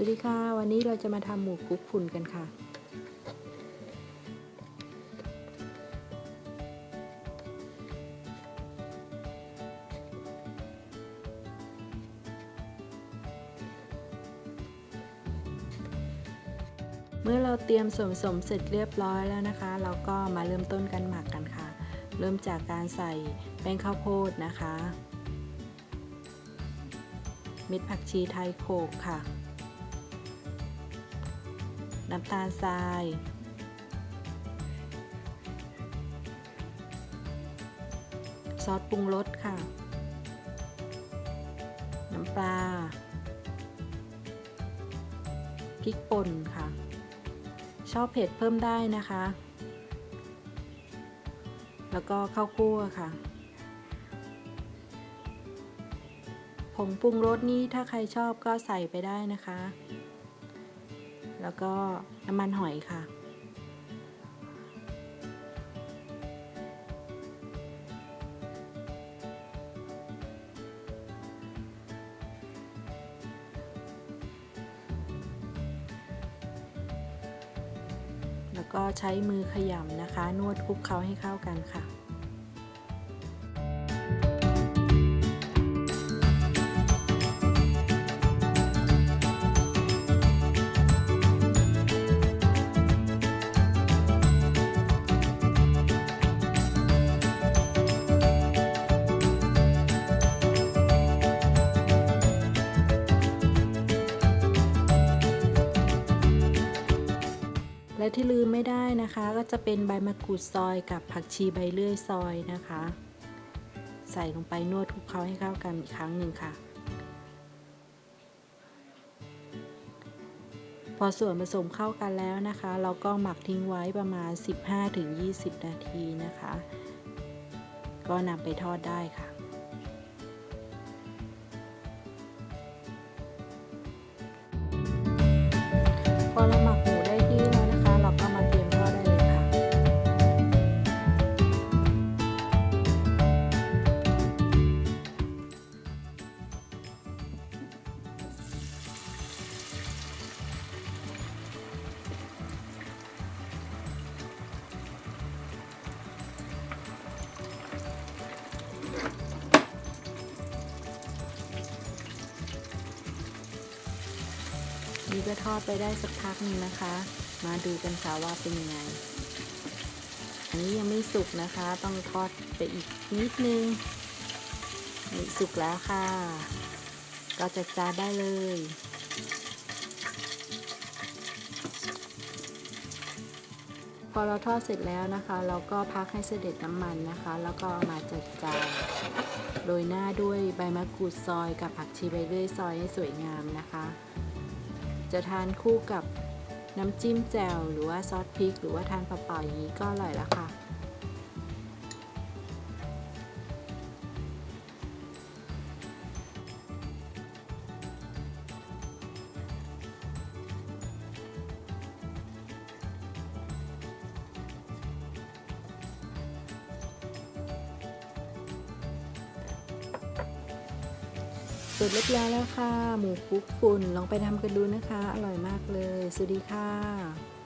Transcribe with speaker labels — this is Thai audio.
Speaker 1: สวัสดีค่ะ วันนี้เราจะมาทำหมูคุกฝุ่นกันค่ะ เมื่อเราเตรียมส่วนผสมเสร็จเรียบร้อยแล้วนะคะ เราก็มาเริ่มต้นกันหมักกันค่ะ เริ่มจากการใส่แป้งข้าวโพดนะคะ เม็ดผักชีไทยโขกค่ะ น้ำตาลทรายซอสปรุงรสค่ะ น้ำปลาพริกป่นค่ะ ชอบเผ็ดเพิ่มได้นะคะ แล้วก็ข้าวคั่วค่ะผงปรุงรสนี้ถ้าใครชอบก็ใส่ไปได้นะคะ แล้วก็น้ำมันหอยค่ะ แล้วก็ใช้มือขยำนะคะ นวดคลุกเคล้าให้เข้ากันค่ะ และที่ลืมไม่ได้นะคะ ก็จะเป็นใบมะกรูดซอยกับผักชีใบเลื่อยซอยนะคะ ใส่ลงไปนวดคลุกเคล้าให้เข้ากันอีกครั้งหนึ่งค่ะ พอส่วนผสมเข้ากันแล้วนะคะ เราก็หมักทิ้งไว้ประมาณ 15-20 นาทีนะคะ ก็นำไปทอดได้ค่ะ นี่ก็ทอดไปได้สักพักหนึงนะคะ มาดูกันค่ะว่าเป็นยังไง อันนี้ยังไม่สุกนะคะ ต้องทอดไปอีกนิดนึงนี่สุกแล้วค่ะ ก็จัดจานได้เลยพอเราทอดเสร็จแล้วนะคะ เราก็พักให้เสด็จน้ำมันนะคะ แล้วก็มาจัดจานโรยหน้าด้วยใบมะกรูดซอยกับผักชีใบเลื่อยซอยให้สวยงามนะคะ จะทานคู่กับน้ำจิ้มแจ่วหรือว่าซอสพริก หรือว่าทานเปล่าๆอย่างนี้ก็อร่อยแล้วค่ะ เสร็จเรียบร้อยแล้วค่ะ หมูคลุกฝุ่นลองไปทำกันดูนะคะ อร่อยมากเลย สวัสดีค่ะ